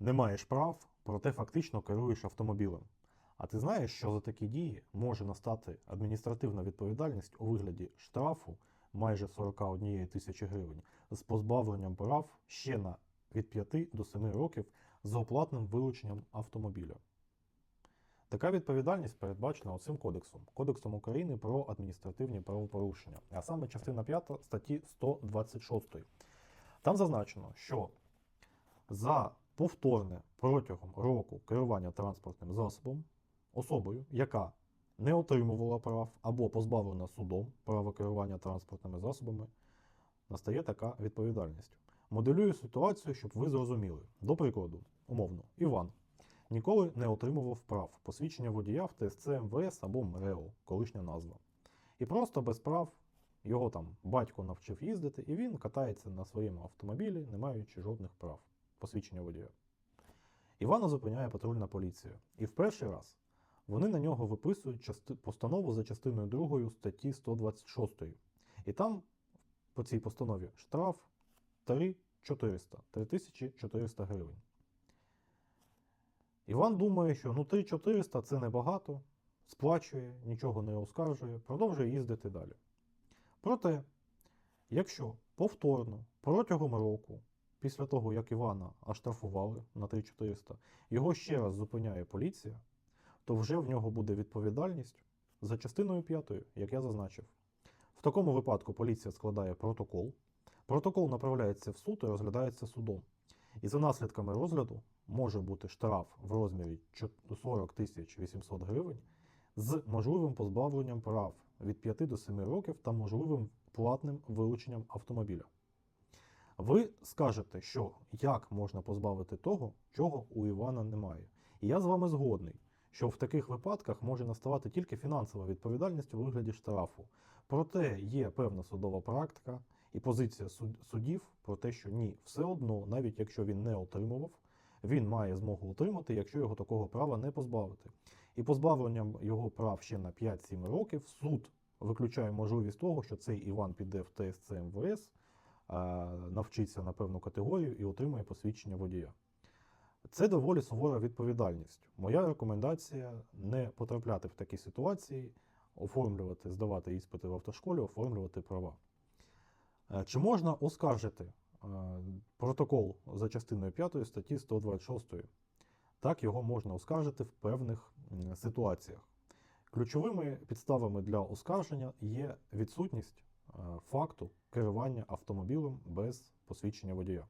Не маєш прав, проте фактично керуєш автомобілем. А ти знаєш, що за такі дії може настати адміністративна відповідальність у вигляді штрафу майже 41 тисячі гривень з позбавленням прав ще на від 5 до 7 років з оплатним вилученням автомобіля. Така відповідальність передбачена цим кодексом Кодексом України про адміністративні правопорушення, а саме частина 5 статті 126. Там зазначено, що за повторне протягом року керування транспортним засобом особою, яка не отримувала прав або позбавлена судом права керування транспортними засобами, настає така відповідальність. Моделюю ситуацію, щоб ви зрозуміли. До прикладу, умовно, Іван ніколи не отримував прав посвідчення водія в ТСЦ МВС або МРЕО, колишня назва. І просто без прав його там батько навчив їздити, і він катається на своєму автомобілі, не маючи жодних прав посвідчення водія. Івана зупиняє патрульна поліція. І в перший раз вони на нього виписують части- постанову за частиною 2 статті 126. І там по цій постанові штраф 3400, 3400 гривень. Іван думає, що ну 3400 це небагато, сплачує, нічого не оскаржує, продовжує їздити далі. Проте, якщо повторно протягом року, після того як Івана оштрафували на 3400, його ще раз зупиняє поліція, то вже в нього буде відповідальність за частиною 5, як я зазначив. В такому випадку поліція складає протокол. Протокол направляється в суд і розглядається судом. І за наслідками розгляду може бути штраф в розмірі 40 тисяч 800 гривень з можливим позбавленням прав від 5 до 7 років та можливим платним вилученням автомобіля. Ви скажете, що як можна позбавити того, чого у Івана немає. І я з вами згодний, що в таких випадках може наставати тільки фінансова відповідальність у вигляді штрафу. Проте є певна судова практика і позиція суд- судів про те, що ні, все одно, навіть якщо він не отримував, він має змогу отримати, якщо його такого права не позбавити. І позбавленням його прав ще на 5-7 років суд виключає можливість того, що цей Іван піде в ТСЦ МВС, навчиться на певну категорію і отримає посвідчення водія. Це доволі сувора відповідальність. Моя рекомендація не потрапляти в такі ситуації, оформлювати, здавати іспити в автошколі, оформлювати права. Е, Чи можна оскаржити е, протокол за частиною 5 статті 126? Так, його можна оскаржити в певних ситуаціях. Ключовими підставами для оскарження є відсутність е, факту керування автомобілем без посвідчення водія.